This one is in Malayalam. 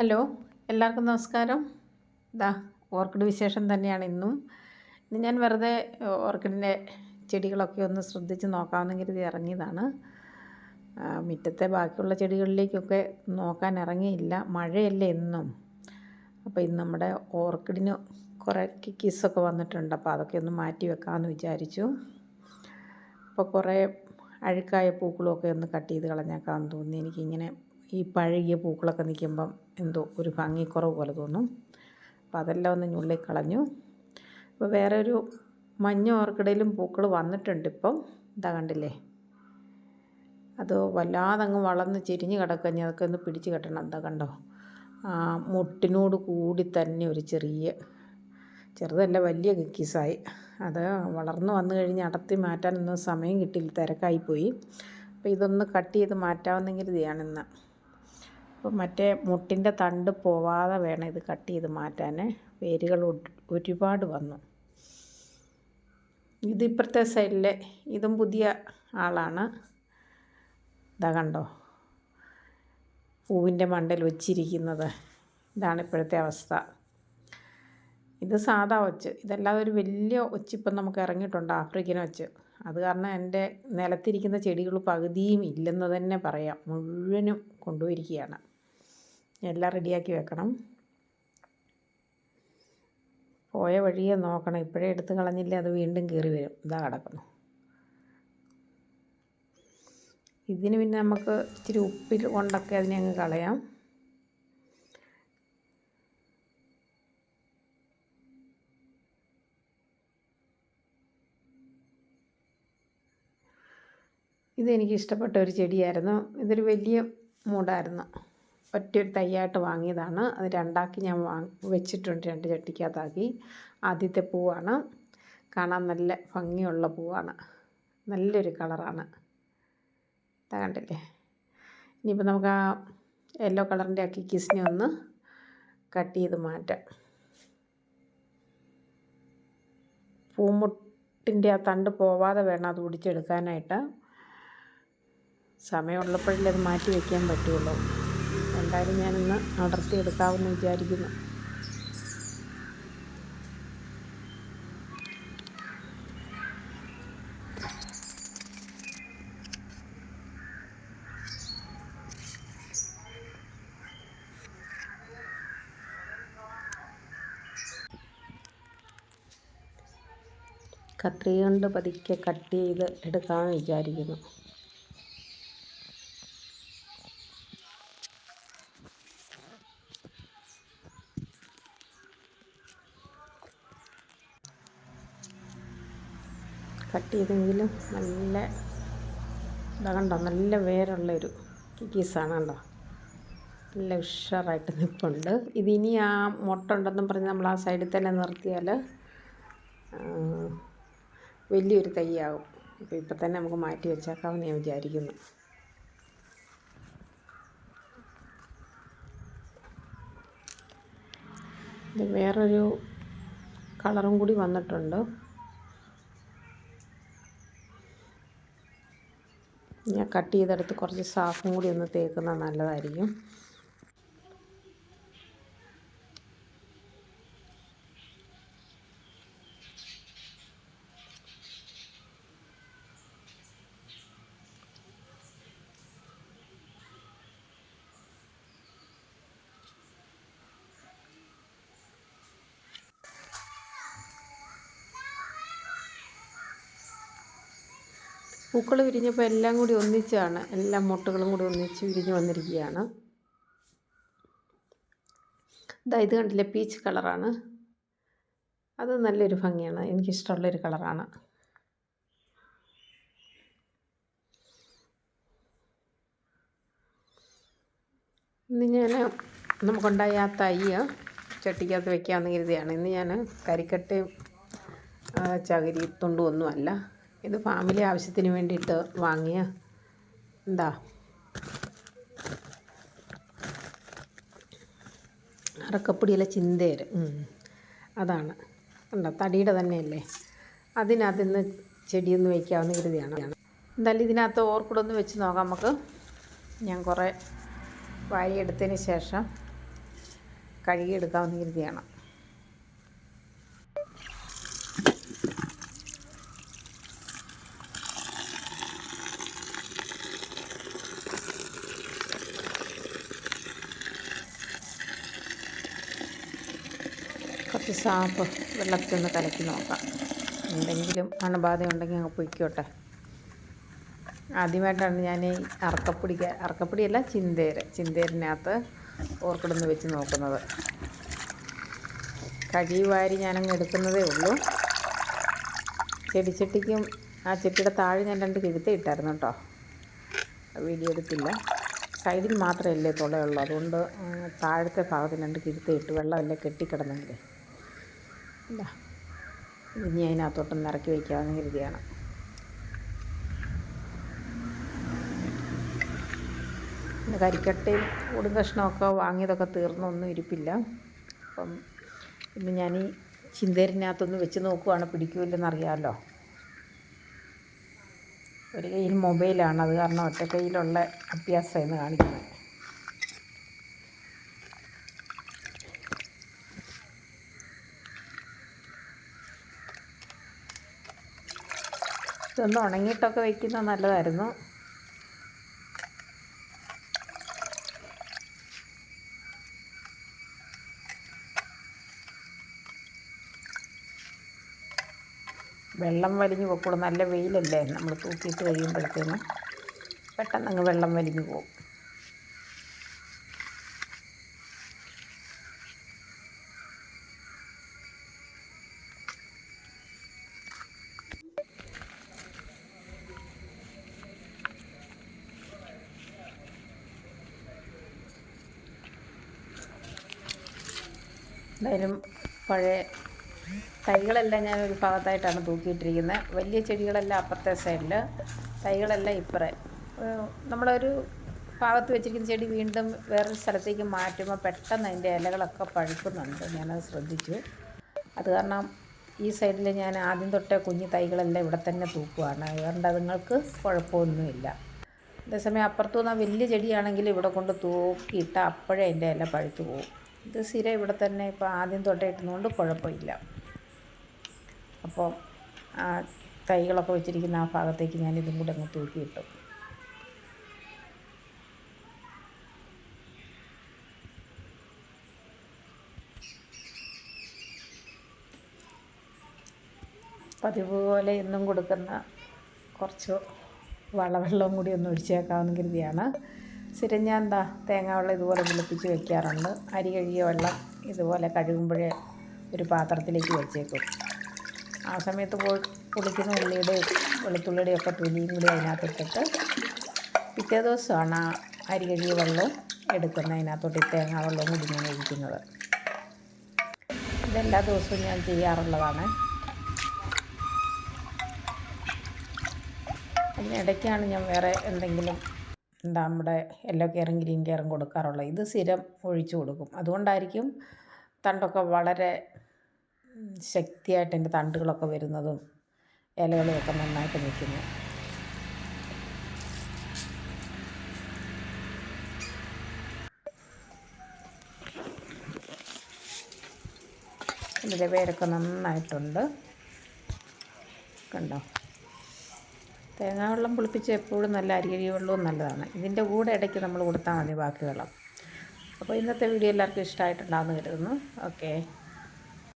ഹലോ എല്ലാവർക്കും നമസ്കാരം. ഇതാ ഓർക്കിഡ് വിശേഷം തന്നെയാണ് ഇന്നും. ഇന്ന് ഞാൻ വെറുതെ ഓർക്കിഡിന്റെ ചെടികളൊക്കെ ഒന്ന് ശ്രദ്ധിച്ച് നോക്കാമെന്ന് കരുതി ഇറങ്ങിയതാണ്. മുറ്റത്തെ ബാക്കിയുള്ള ചെടികളിലേക്കൊക്കെ നോക്കാൻ ഇറങ്ങിയില്ല. മഴയല്ലേ എന്നും. അപ്പോൾ ഇന്ന് നമ്മുടെ ഓർക്കിഡിന് കുറേ കിക്കീസൊക്കെ വന്നിട്ടുണ്ട്. അപ്പോൾ അതൊക്കെ ഒന്ന് മാറ്റി വെക്കാമെന്ന് വിചാരിച്ചു. അപ്പോൾ കുറേ അഴുക്കായ പൂക്കളൊക്കെ ഒന്ന് കട്ട് ചെയ്ത് കളഞ്ഞേക്കാമെന്ന് തോന്നി. എനിക്കിങ്ങനെ ഈ പഴകിയ പൂക്കളൊക്കെ നിൽക്കുമ്പം എന്തോ ഒരു ഭംഗിക്കുറവ് പോലെ തോന്നും. അപ്പോൾ അതെല്ലാം ഒന്ന് ഞുള്ളി കളഞ്ഞു അപ്പോൾ വേറെ ഒരു മഞ്ഞ ഓർക്കിഡയിലും പൂക്കൾ വന്നിട്ടുണ്ട് ഇപ്പം. ഇതാ കണ്ടില്ലേ? അത് വല്ലാതെ അങ്ങ് വളർന്ന് ചെരിഞ്ഞ് കിടക്കഞ്ഞ് അതൊക്കെ ഒന്ന് പിടിച്ച് കെട്ടണം. എന്താ കണ്ടോ? മുട്ടിനോട് കൂടി തന്നെ ഒരു ചെറിയ ചെറുതല്ല വലിയ കിക്കീസായി അത് വളർന്നു വന്നു കഴിഞ്ഞ് അടർത്തി മാറ്റാനൊന്നും സമയം കിട്ടിയില്ല. തിരക്കായിപ്പോയി. അപ്പോൾ ഇതൊന്ന് കട്ട് ചെയ്ത് മാറ്റാവുന്നെങ്കിൽ ഇതാണ് ഇന്ന്. അപ്പോൾ മറ്റേ മുട്ടിന്റെ തണ്ട് പോവാതെ വേണം ഇത് കട്ട് ചെയ്ത് മാറ്റാൻ. വേരുകൾ ഒരുപാട് വന്നു. ഇത് ഇപ്പുറത്തെ സൈഡിലെ ഇതും പുതിയ ആളാണ്. ഇതാ കണ്ടോ? പൂവിന്റെ മണ്ടൽ വെച്ചിരിക്കുന്നത്. ഇതാണ് ഇപ്പോഴത്തെ അവസ്ഥ. ഇത് സാധാ ഒച്ച്. ഇതല്ലാതെ ഒരു വലിയ ഒച്ചിപ്പം നമുക്ക് ഇറങ്ങിയിട്ടുണ്ട് ആഫ്രിക്കൻ ഒച്ച്. അത് കാരണം എന്റെ നിലത്തിരിക്കുന്ന ചെടികൾ പകുതിയും ഇല്ലെന്ന് തന്നെ പറയാം. മുഴുവനും കൊണ്ടുപോയിരിക്കുകയാണ്. എല്ലാം റെഡിയാക്കി വെക്കണം. പോയ വഴിയെ നോക്കണം. ഇപ്പോഴേ എടുത്ത് കളഞ്ഞില്ലേ അത് വീണ്ടും കയറി വരും. ഇതാ കിടക്കുന്നു. ഇതിന് പിന്നെ നമുക്ക് ഇച്ചിരി ഉപ്പിൽ കൊണ്ടൊക്കെ അതിനെ അങ്ങ് കളയാം. ഇതെനിക്ക് ഇഷ്ടപ്പെട്ട ഒരു ചെടിയായിരുന്നു. ഇതൊരു വലിയ മൂടായിരുന്നു. ഒറ്റയൊരു തൈയായിട്ട് വാങ്ങിയതാണ്. അത് രണ്ടാക്കി ഞാൻ വെച്ചിട്ടുണ്ട്. രണ്ട് ചട്ടിക്കകത്താക്കി. ആദ്യത്തെ പൂവാണ്. കാണാൻ നല്ല ഭംഗിയുള്ള പൂവാണ്. നല്ലൊരു കളറാണ്. ഇതാ കണ്ടില്ലേ? ഇനിയിപ്പോൾ നമുക്ക് ആ യെല്ലോ കളറിന്റെ ആക്കി കിക്കിസിനെ ഒന്ന് കട്ട് ചെയ്ത് മാറ്റാം. പൂമുട്ടിന്റെ ആ തണ്ട് പോവാതെ വേണം അത് പിടിച്ചെടുക്കാനായിട്ട്. സമയമുള്ളപ്പോഴല്ലേ അത് മാറ്റി വയ്ക്കാൻ പറ്റുള്ളൂ. എന്തായാലും ഞാനിന്ന് അടർത്തി എടുക്കാമെന്ന് വിചാരിക്കുന്നു. കത്രിക കൊണ്ട് പതുക്കെ കട്ട് ചെയ്ത് എടുക്കാമെന്ന് വിചാരിക്കുന്നു. കട്ട് ചെയ്തെങ്കിലും നല്ല ഇതാ കണ്ടോ? നല്ല വേരുള്ളൊരു കിക്കീസാണ് കണ്ടോ? നല്ല ഉഷാറായിട്ട് നിൽപ്പുണ്ട് ഇതിനി ആ മുട്ട ഉണ്ടെന്നും പറഞ്ഞ് നമ്മൾ ആ സൈഡിൽ തന്നെ നിർത്തിയാൽ വലിയൊരു തൈയാകും അപ്പോൾ ഇപ്പം തന്നെ നമുക്ക് മാറ്റി വെച്ചേക്കാമെന്ന് ഞാൻ വിചാരിക്കുന്നു. ഇത് വേറൊരു കളറും കൂടി വന്നിട്ടുണ്ട്. ഞാൻ കട്ട് ചെയ്തെടുത്ത് കുറച്ച് സാഫും കൂടി ഒന്ന് തേക്കുന്നത് നല്ലതായിരിക്കും. പൂക്കൾ വിരിഞ്ഞപ്പോൾ എല്ലാം കൂടി ഒന്നിച്ചാണ്. എല്ലാ മുട്ടുകളും കൂടി ഒന്നിച്ച് വിരിഞ്ഞ് വന്നിരിക്കുകയാണ്. ഇതാ ഇത് കണ്ടില്ലേ പീച്ച് കളറാണ്. അത് നല്ലൊരു ഭംഗിയാണ്. എനിക്കിഷ്ടമുള്ളൊരു കളറാണ്. ഇന്ന് ഞാൻ നമുക്കുണ്ടായ ആ തൈ ചട്ടിക്കകത്ത് വെക്കാമെന്ന് കരുതിയാണ്. ഇന്ന് ഞാൻ കരിക്കട്ടയും ചകിരി തൊണ്ടുമൊന്നുമല്ല ഇത് ഫാമിലി ആവശ്യത്തിന് വേണ്ടിയിട്ട് വാങ്ങിയ എന്താ? അറക്കപ്പൊടിയിലെ ചിന്തേര്. അതാണ്. ഉണ്ടോ തടിയുടെ തന്നെയല്ലേ? അതിനകത്ത് ഇന്ന് ചെടിയൊന്ന് വയ്ക്കാവുന്ന കരുതിയാണ്. എന്തായാലും ഇതിനകത്ത് ഓർക്കൂടൊന്ന് വെച്ച് നോക്കാം നമുക്ക്. ഞാൻ കുറേ വാരിയെടുത്തതിന് ശേഷം കഴുകിയെടുക്കാവുന്ന കരുതിയാണ്. കുറച്ച് സാപ്പ് വെള്ളത്തിൽ ഒന്ന് കലക്കി നോക്കാം. എന്തെങ്കിലും അണുബാധ ഉണ്ടെങ്കിൽ അങ്ങ് പൊയ്ക്കോട്ടെ. ആദ്യമായിട്ടാണ് ഞാൻ ഈ അറക്കപ്പൊടിക്ക് അറക്കപ്പൊടിയല്ല ചിന്തേര് ചിന്തേരിനകത്ത് ഓർക്കിടന്ന് വെച്ച് നോക്കുന്നത്. കഴി വാരി ഞാനങ്ങ് എടുക്കുന്നതേ ഉള്ളൂ. ചെടിച്ചട്ടിക്കും ആ ചെട്ടിയുടെ താഴെ ഞാൻ രണ്ട് കിഴുത്ത് ഇട്ടായിരുന്നു കേട്ടോ. വീഡിയോ എടുത്തില്ല. സൈഡിൽ മാത്രമല്ലേ തുളയുള്ളൂ. അതുകൊണ്ട് താഴത്തെ ഭാഗത്ത് രണ്ട് കിഴുത്ത് ഇട്ട് വെള്ളമല്ലേ കെട്ടിക്കിടന്നെങ്കിൽ ഇല്ല ഇനി അതിനകത്തോട്ടൊന്ന് ഇറക്കി വയ്ക്കാമെന്ന് കരുതിയാണ്. പിന്നെ കരിക്കട്ടയും കൂടും കഷ്ണമൊക്കെ വാങ്ങിയതൊക്കെ തീർന്നൊന്നും ഇരിപ്പില്ല. അപ്പം ഇന്ന് ഞാൻ ഈ ചിന്തേരിനകത്തൊന്ന് വെച്ച് നോക്കുവാണ് പിടിക്കൂലെന്നറിയാമല്ലോ ഒരു കയ്യിൽ മൊബൈലാണ്. അത് കാരണം ഒറ്റ കയ്യിലുള്ള അഭ്യാസമായിരുന്നു കാണിക്കുന്നത്. ഇതൊന്ന് ഉണങ്ങിയിട്ടൊക്കെ വയ്ക്കുന്നത് നല്ലതായിരുന്നു. വെള്ളം വലിഞ്ഞു പോക്കുള്ളൂ നല്ല വെയിലല്ലേ നമ്മൾ തൂക്കിയിട്ട് കഴിയുമ്പോഴത്തേനും പെട്ടെന്ന് അങ്ങ് വെള്ളം വലിഞ്ഞു പോകും. എന്തായാലും പഴയ തൈകളെല്ലാം ഞാൻ ഒരു ഭാഗത്തായിട്ടാണ് തൂക്കിയിട്ടിരിക്കുന്നത്. വലിയ ചെടികളെല്ലാം അപ്പുറത്തെ സൈഡിൽ തൈകളെല്ലാം ഇപ്പുറേ. നമ്മളൊരു ഭാഗത്ത് വെച്ചിരിക്കുന്ന ചെടി വീണ്ടും വേറൊരു സ്ഥലത്തേക്ക് മാറ്റുമ്പോൾ പെട്ടെന്ന് അതിന്റെ ഇലകളൊക്കെ പഴുക്കുന്നുണ്ട്. ഞാനത് ശ്രദ്ധിച്ചു. അത് കാരണം ഈ സൈഡിൽ ഞാൻ ആദ്യം തൊട്ടേ കുഞ്ഞു തൈകളെല്ലാം ഇവിടെ തന്നെ തൂക്കുവാണ്. അതുകൊണ്ട് അതുങ്ങൾക്ക് കുഴപ്പമൊന്നുമില്ല. അതേസമയം അപ്പുറത്തു നിന്ന് വലിയ ചെടിയാണെങ്കിൽ ഇവിടെ കൊണ്ട് തൂക്കിയിട്ട് അപ്പോഴേ അതിന്റെ ഇല പഴുത്തു പോകും ഇത് സിര ഇവിടെ തന്നെ ഇപ്പോൾ ആദ്യം തൊട്ടേ ഇട്ടുന്നതുകൊണ്ട് കുഴപ്പമില്ല. അപ്പോൾ ആ തൈകളൊക്കെ വെച്ചിരിക്കുന്ന ആ ഭാഗത്തേക്ക് ഞാൻ ഇതും കൂടെ അങ്ങ് തൂക്കിയിട്ടു. പതിവ് പോലെ എന്നും കൊടുക്കുന്ന കുറച്ച് വളവെള്ളവും കൂടി ഒന്ന് ഒഴിച്ചേക്കാവുന്ന കരുതിയാണ് സ്ഥിരം ഞാൻ എന്താ തേങ്ങാ വെള്ളം ഇതുപോലെ വിളിപ്പിച്ച് വെക്കാറുണ്ട്. അരി കഴുകിയ വെള്ളം ഇതുപോലെ കഴുകുമ്പോഴേ ഒരു പാത്രത്തിലേക്ക് വെച്ചേക്കും. ആ സമയത്ത് പൊളിക്കുന്ന ഉള്ളിയുടെയും വെളുത്തുള്ളിയുടെയും ഒക്കെ തൊലിയും കൂടി അതിനകത്തിട്ടിട്ട് പിറ്റേ ദിവസമാണ് ആ അരി കഴുകിയ വെള്ളവും എടുക്കുന്നത്. അതിനകത്തോട്ട് തേങ്ങ വെള്ളവും കൂടി ഞാൻ ഒഴിക്കുന്നത്. ഇതെല്ലാ ദിവസവും ഞാൻ ചെയ്യാറുള്ളതാണ്. അതിനിടയ്ക്കാണ് ഞാൻ വേറെ എന്തെങ്കിലും എന്താ നമ്മുടെ യെല്ലോ കെയറും ഗ്രീൻ കെയറും കൊടുക്കാറുള്ളത്. ഇത് സ്ഥിരം ഒഴിച്ചു കൊടുക്കും. അതുകൊണ്ടായിരിക്കും തണ്ടൊക്കെ വളരെ ശക്തിയായിട്ട് എന്റെ തണ്ടുകളൊക്കെ വരുന്നതും ഇലകളൊക്കെ നന്നായിട്ട് നിൽക്കുന്നത്. ഇതിന്റെ പേരൊക്കെ നന്നായിട്ടുണ്ട്. കണ്ടോ? തേങ്ങാ വെള്ളം പുളിപ്പിച്ച് എപ്പോഴും നല്ല അരികഴി വെള്ളവും നല്ലതാണ്. ഇതിന്റെ കൂടെ ഇടയ്ക്ക് നമ്മൾ കൊടുത്താൽ മതി ബാക്കി വെള്ളം. അപ്പോൾ ഇന്നത്തെ വീഡിയോ എല്ലാവർക്കും ഇഷ്ടമായിട്ടുണ്ടാകുമെന്ന് കരുതുന്നു. ഓക്കേ.